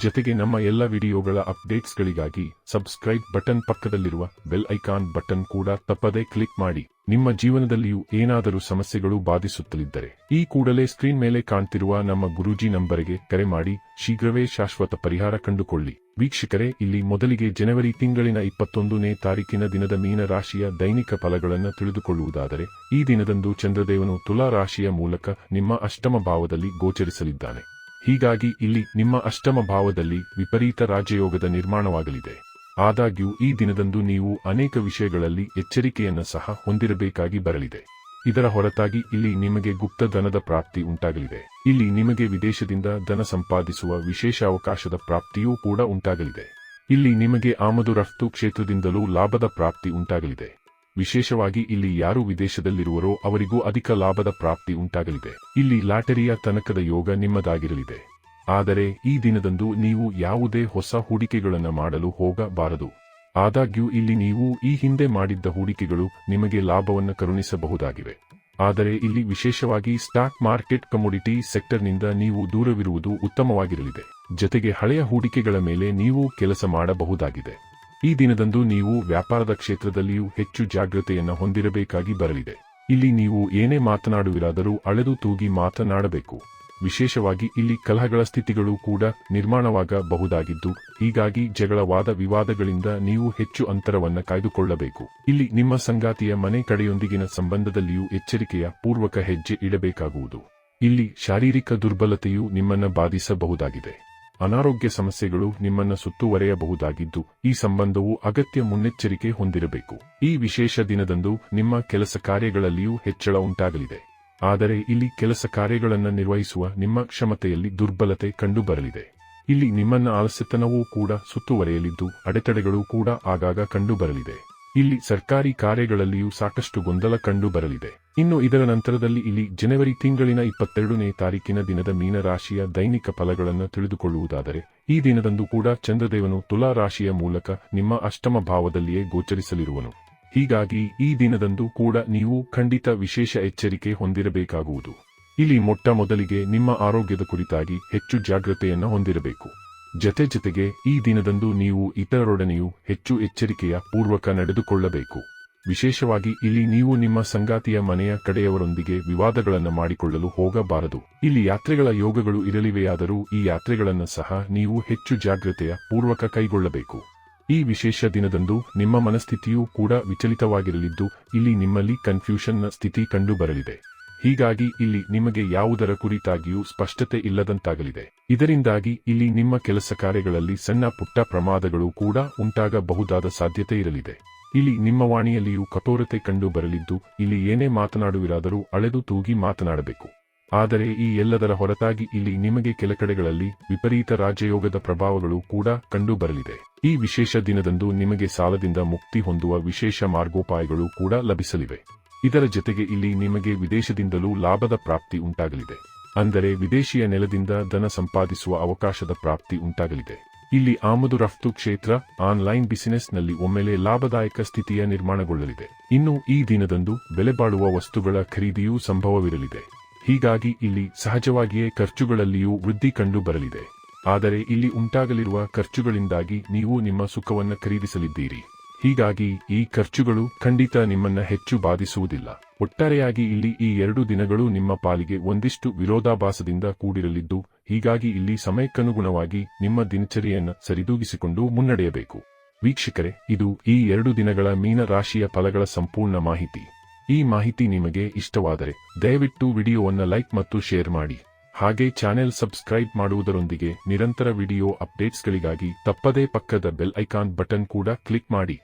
ಜೊತೆಗೆ ನಮ್ಮ ಎಲ್ಲ ವಿಡಿಯೋಗಳ ಅಪ್ಡೇಟ್ಸ್ಗಳಿಗಾಗಿ ಸಬ್ಸ್ಕ್ರೈಬ್ ಬಟನ್ ಪಕ್ಕದಲ್ಲಿರುವ ಬೆಲ್ ಐಕಾನ್ ಬಟನ್ ಕೂಡ ತಪ್ಪದೇ ಕ್ಲಿಕ್ ಮಾಡಿ. ನಿಮ್ಮ ಜೀವನದಲ್ಲಿಯೂ ಏನಾದರೂ ಸಮಸ್ಯೆಗಳು ಬಾಧಿಸುತ್ತಲಿದ್ದರೆ ಈ ಕೂಡಲೇ ಸ್ಕ್ರೀನ್ ಮೇಲೆ ಕಾಣ್ತಿರುವ ನಮ್ಮ ಗುರೂಜಿ ನಂಬರಿಗೆ ಕರೆ ಮಾಡಿ ಶೀಘ್ರವೇ ಶಾಶ್ವತ ಪರಿಹಾರ ಕಂಡುಕೊಳ್ಳಿ. ವೀಕ್ಷಕರೇ, ಇಲ್ಲಿ ಮೊದಲಿಗೆ ಜನವರಿ ತಿಂಗಳಿನ ಇಪ್ಪತ್ತೊಂದನೇ ತಾರೀಕಿನ ದಿನದ ಮೀನ ರಾಶಿಯ ದೈನಿಕ ಫಲಗಳನ್ನು ತಿಳಿದುಕೊಳ್ಳುವುದಾದರೆ, ಈ ದಿನದಂದು ಚಂದ್ರದೇವನು ತುಲಾ ರಾಶಿಯ ಮೂಲಕ ನಿಮ್ಮ ಅಷ್ಟಮ ಭಾವದಲ್ಲಿ ಗೋಚರಿಸಲಿದ್ದಾನೆ. ಹೀಗಾಗಿ ಇಲ್ಲಿ ನಿಮ್ಮ ಅಷ್ಟಮ ಭಾವದಲ್ಲಿ ವಿಪರೀತ ರಾಜಯೋಗದ ನಿರ್ಮಾಣವಾಗಲಿದೆ. ಆದಾಗ್ಯೂ ಈ ದಿನದಂದು ನೀವು ಅನೇಕ ವಿಷಯಗಳಲ್ಲಿ ಎಚ್ಚರಿಕೆಯನ್ನು ಸಹ ಹೊಂದಿರಬೇಕಾಗಿ ಬರಲಿದೆ. ಇದರ ಹೊರತಾಗಿ ಇಲ್ಲಿ ನಿಮಗೆ ಗುಪ್ತ ಧನದ ಪ್ರಾಪ್ತಿ ಉಂಟಾಗಲಿದೆ. ಇಲ್ಲಿ ನಿಮಗೆ ವಿದೇಶದಿಂದ ಧನ ಸಂಪಾದಿಸುವ ವಿಶೇಷ ಅವಕಾಶದ ಪ್ರಾಪ್ತಿಯೂ ಕೂಡ ಉಂಟಾಗಲಿದೆ. ಇಲ್ಲಿ ನಿಮಗೆ ಆಮದು ರಫ್ತು ಕ್ಷೇತ್ರದಿಂದಲೂ ಲಾಭದ ಪ್ರಾಪ್ತಿ ಉಂಟಾಗಲಿದೆ. ವಿಶೇಷವಾಗಿ ಇಲ್ಲಿ ಯಾರು ವಿದೇಶದಲ್ಲಿರುವರೋ ಅವರಿಗೂ ಅಧಿಕ ಲಾಭದ ಪ್ರಾಪ್ತಿ ಉಂಟಾಗಲಿದೆ. ಇಲ್ಲಿ ಲಾಟರಿಯ ತನಕದ ಯೋಗ ನಿಮ್ಮದಾಗಿರಲಿದೆ. ಆದರೆ ಈ ದಿನದಂದು ನೀವು ಯಾವುದೇ ಹೊಸ ಹೂಡಿಕೆಗಳನ್ನು ಮಾಡಲು ಹೋಗಬಾರದು. ಆದಾಗ್ಯೂ ಇಲ್ಲಿ ನೀವು ಈ ಹಿಂದೆ ಮಾಡಿದ್ದ ಹೂಡಿಕೆಗಳು ನಿಮಗೆ ಲಾಭವನ್ನು ಕರುಣಿಸಬಹುದಾಗಿವೆ. ಆದರೆ ಇಲ್ಲಿ ವಿಶೇಷವಾಗಿ ಸ್ಟಾಕ್ ಮಾರ್ಕೆಟ್ ಕಮೋಡಿಟಿ ಸೆಕ್ಟರ್ನಿಂದ ನೀವು ದೂರವಿರುವುದು ಉತ್ತಮವಾಗಿರಲಿದೆ. ಜತೆಗೆ ಹಳೆಯ ಹೂಡಿಕೆಗಳ ಮೇಲೆ ನೀವು ಕೆಲಸ ಮಾಡಬಹುದಾಗಿದೆ. ಈ ದಿನದಂದು ನೀವು ವ್ಯಾಪಾರದ ಕ್ಷೇತ್ರದಲ್ಲಿಯೂ ಹೆಚ್ಚು ಜಾಗೃತೆಯನ್ನು ಹೊಂದಿರಬೇಕಾಗಿ ಬರಲಿದೆ. ಇಲ್ಲಿ ನೀವು ಏನೇ ಮಾತನಾಡುವಿರಾದರೂ ಅಳೆದು ತೂಗಿ ಮಾತನಾಡಬೇಕು. ವಿಶೇಷವಾಗಿ ಇಲ್ಲಿ ಕಲಹಗಳ ಸ್ಥಿತಿಗಳು ಕೂಡ ನಿರ್ಮಾಣವಾಗಬಹುದಾಗಿದ್ದು, ಹೀಗಾಗಿ ಜಗಳವಾದ ವಿವಾದಗಳಿಂದ ನೀವು ಹೆಚ್ಚು ಅಂತರವನ್ನು ಕಾಯ್ದುಕೊಳ್ಳಬೇಕು. ಇಲ್ಲಿ ನಿಮ್ಮ ಸಂಗಾತಿಯ ಮನೆ ಕಡೆಯೊಂದಿಗಿನ ಸಂಬಂಧದಲ್ಲಿಯೂ ಎಚ್ಚರಿಕೆಯ ಪೂರ್ವಕ ಹೆಜ್ಜೆ ಇಡಬೇಕಾಗುವುದು. ಇಲ್ಲಿ ಶಾರೀರಿಕ ದುರ್ಬಲತೆಯು ನಿಮ್ಮನ್ನ ಬಾಧಿಸಬಹುದಾಗಿದೆ. ಅನಾರೋಗ್ಯ ಸಮಸ್ಯೆಗಳು ನಿಮ್ಮನ್ನು ಸುತ್ತುವರೆಯಬಹುದಾಗಿದ್ದು, ಈ ಸಂಬಂಧವು ಅಗತ್ಯ ಮುನ್ನೆಚ್ಚರಿಕೆ ಹೊಂದಿರಬೇಕು. ಈ ವಿಶೇಷ ದಿನದಂದು ನಿಮ್ಮ ಕೆಲಸ ಕಾರ್ಯಗಳಲ್ಲಿಯೂ ಹೆಚ್ಚಳ ಉಂಟಾಗಲಿದೆ. ಆದರೆ ಇಲ್ಲಿ ಕೆಲಸ ಕಾರ್ಯಗಳನ್ನು ನಿರ್ವಹಿಸುವ ನಿಮ್ಮ ಕ್ಷಮತೆಯಲ್ಲಿ ದುರ್ಬಲತೆ ಕಂಡುಬರಲಿದೆ. ಇಲ್ಲಿ ನಿಮ್ಮನ್ನ ಆಲಸ್ಯತನವೂ ಕೂಡ ಸುತ್ತುವರೆಯಲಿದ್ದು, ಅಡೆತಡೆಗಳು ಕೂಡ ಆಗಾಗ ಕಂಡುಬರಲಿದೆ. ಇಲ್ಲಿ ಸರ್ಕಾರಿ ಕಾರ್ಯಗಳಲ್ಲಿಯೂ ಸಾಕಷ್ಟು ಗೊಂದಲ ಕಂಡು ಬರಲಿದೆ ಇನ್ನು ಇದರ ನಂತರದಲ್ಲಿ ಇಲ್ಲಿ ಜನವರಿ ತಿಂಗಳಿನ ಇಪ್ಪತ್ತೆರಡನೇ ತಾರೀಕಿನ ದಿನದ ಮೀನರಾಶಿಯ ದೈನಿಕ ಫಲಗಳನ್ನು ತಿಳಿದುಕೊಳ್ಳುವುದಾದರೆ, ಈ ದಿನದಂದು ಕೂಡ ಚಂದ್ರದೇವನು ತುಲಾ ರಾಶಿಯ ಮೂಲಕ ನಿಮ್ಮ ಅಷ್ಟಮ ಭಾವದಲ್ಲಿಯೇ ಗೋಚರಿಸಲಿರುವನು. ಹೀಗಾಗಿ ಈ ದಿನದಂದು ಕೂಡ ನೀವು ಖಂಡಿತ ವಿಶೇಷ ಎಚ್ಚರಿಕೆ ಹೊಂದಿರಬೇಕಾಗುವುದು. ಇಲ್ಲಿ ಮೊಟ್ಟ ಮೊದಲಿಗೆ ನಿಮ್ಮ ಆರೋಗ್ಯದ ಕುರಿತಾಗಿ ಹೆಚ್ಚು ಜಾಗ್ರತೆಯನ್ನು ಹೊಂದಿರಬೇಕು. ಜತೆ ಜತೆಗೆ ಈ ದಿನದಂದು ನೀವು ಇತರರೊಡನೆಯೂ ಹೆಚ್ಚು ಎಚ್ಚರಿಕೆಯ ಪೂರ್ವಕ ನಡೆದುಕೊಳ್ಳಬೇಕು. ವಿಶೇಷವಾಗಿ ಇಲ್ಲಿ ನೀವು ನಿಮ್ಮ ಸಂಗಾತಿಯ ಮನೆಯ ಕಡೆಯವರೊಂದಿಗೆ ವಿವಾದಗಳನ್ನು ಮಾಡಿಕೊಳ್ಳಲು ಹೋಗಬಾರದು. ಇಲ್ಲಿ ಯಾತ್ರೆಗಳ ಯೋಗಗಳು ಇರಲಿವೆಯಾದರೂ ಈ ಯಾತ್ರೆಗಳನ್ನು ಸಹ ನೀವು ಹೆಚ್ಚು ಜಾಗ್ರತೆಯ ಪೂರ್ವಕ ಕೈಗೊಳ್ಳಬೇಕು. ಈ ವಿಶೇಷ ದಿನದಂದು ನಿಮ್ಮ ಮನಸ್ಥಿತಿಯೂ ಕೂಡ ವಿಚಲಿತವಾಗಿರಲಿದ್ದು, ಇಲ್ಲಿ ನಿಮ್ಮಲ್ಲಿ ಕನ್ಫ್ಯೂಷನ್ನ ಸ್ಥಿತಿ ಕಂಡುಬರಲಿದೆ. ಹೀಗಾಗಿ ಇಲ್ಲಿ ನಿಮಗೆ ಯಾವುದರ ಕುರಿತಾಗಿಯೂ ಸ್ಪಷ್ಟತೆ ಇಲ್ಲದಂತಾಗಲಿದೆ. ಇದರಿಂದಾಗಿ ಇಲ್ಲಿ ನಿಮ್ಮ ಕೆಲಸ ಕಾರ್ಯಗಳಲ್ಲಿ ಸಣ್ಣ ಪುಟ್ಟ ಪ್ರಮಾದಗಳು ಕೂಡ ಉಂಟಾಗಬಹುದಾದ ಸಾಧ್ಯತೆ ಇರಲಿದೆ. ಇಲ್ಲಿ ನಿಮ್ಮ ವಾಣಿಯಲ್ಲಿಯೂ ಕಠೋರತೆ ಕಂಡು ಬರಲಿದ್ದು, ಇಲ್ಲಿ ಏನೇ ಮಾತನಾಡುವಿರಾದರೂ ಅಳೆದು ತೂಗಿ ಮಾತನಾಡಬೇಕು. ಆದರೆ ಈ ಎಲ್ಲದರ ಹೊರತಾಗಿ ಇಲ್ಲಿ ನಿಮಗೆ ಕೆಲ ಕಡೆಗಳಲ್ಲಿ ವಿಪರೀತ ರಾಜಯೋಗದ ಪ್ರಭಾವಗಳು ಕೂಡ ಕಂಡು ಬರಲಿದೆ. ಈ ವಿಶೇಷ ದಿನದಂದು ನಿಮಗೆ ಸಾಲದಿಂದ ಮುಕ್ತಿ ಹೊಂದುವ ವಿಶೇಷ ಮಾರ್ಗೋಪಾಯಗಳು ಕೂಡ ಲಭಿಸಲಿವೆ. ಇದರ ಜೊತೆಗೆ ಇಲ್ಲಿ ನಿಮಗೆ ವಿದೇಶದಿಂದಲೂ ಲಾಭದ ಪ್ರಾಪ್ತಿ ಉಂಟಾಗಲಿದೆ. ಅಂದರೆ ವಿದೇಶಿಯ ನೆಲದಿಂದ ಧನ ಸಂಪಾದಿಸುವ ಅವಕಾಶದ ಪ್ರಾಪ್ತಿ ಉಂಟಾಗಲಿದೆ. ಇಲ್ಲಿ ಆಮದು ರಫ್ತು ಕ್ಷೇತ್ರ, ಆನ್ಲೈನ್ ಬಿಸಿನೆಸ್ನಲ್ಲಿ ಒಮ್ಮೆಲೆ ಲಾಭದಾಯಕ ಸ್ಥಿತಿಯ ನಿರ್ಮಾಣಗೊಳ್ಳಲಿದೆ. ಇನ್ನು ಈ ದಿನದಂದು ಬೆಲೆಬಾಳುವ ವಸ್ತುಗಳ ಖರೀದಿಯೂ ಸಂಭವವಿರಲಿದೆ. ಹೀಗಾಗಿ ಇಲ್ಲಿ ಸಹಜವಾಗಿಯೇ ಖರ್ಚುಗಳಲ್ಲಿಯೂ ವೃದ್ಧಿ ಕಂಡು ಬರಲಿದೆ. ಆದರೆ ಇಲ್ಲಿ ಉಂಟಾಗಲಿರುವ ಖರ್ಚುಗಳಿಂದಾಗಿ ನೀವು ನಿಮ್ಮ ಸುಖವನ್ನು ಖರೀದಿಸಲಿದ್ದೀರಿ. ಹೀಗಾಗಿ ಈ ಖರ್ಚುಗಳು ಖಂಡಿತ ನಿಮ್ಮನ್ನ ಹೆಚ್ಚು ಬಾಧಿಸುವುದಿಲ್ಲ. ಒಟ್ಟಾರೆಯಾಗಿ ಇಲ್ಲಿ ಈ ಎರಡು ದಿನಗಳು ನಿಮ್ಮ ಪಾಲಿಗೆ ಒಂದಿಷ್ಟು ವಿರೋಧಾಭಾಸದಿಂದ ಕೂಡಿರಲಿದ್ದು, ಹೀಗಾಗಿ ಇಲ್ಲಿ ಸಮಯಕ್ಕನುಗುಣವಾಗಿ ನಿಮ್ಮ ದಿನಚರಿಯನ್ನು ಸರಿದೂಗಿಸಿಕೊಂಡು ಮುನ್ನಡೆಯಬೇಕು. ವೀಕ್ಷಕರೇ, ಇದು ಈ ಎರಡು ದಿನಗಳ ಮೀನ ರಾಶಿಯ ಫಲಗಳ ಸಂಪೂರ್ಣ ಮಾಹಿತಿ. ಈ ಮಾಹಿತಿ ನಿಮಗೆ ಇಷ್ಟವಾದರೆ ದಯವಿಟ್ಟು ವಿಡಿಯೋವನ್ನು ಲೈಕ್ ಮತ್ತು ಶೇರ್ ಮಾಡಿ. ಹಾಗೆ ಚಾನೆಲ್ ಸಬ್ಸ್ಕ್ರೈಬ್ ಮಾಡುವುದರೊಂದಿಗೆ ನಿರಂತರ ವಿಡಿಯೋ ಅಪ್ಡೇಟ್ಸ್ಗಳಿಗಾಗಿ ತಪ್ಪದೇ ಪಕ್ಕದ ಬೆಲ್ ಐಕಾನ್ ಬಟನ್ ಕೂಡ ಕ್ಲಿಕ್ ಮಾಡಿ.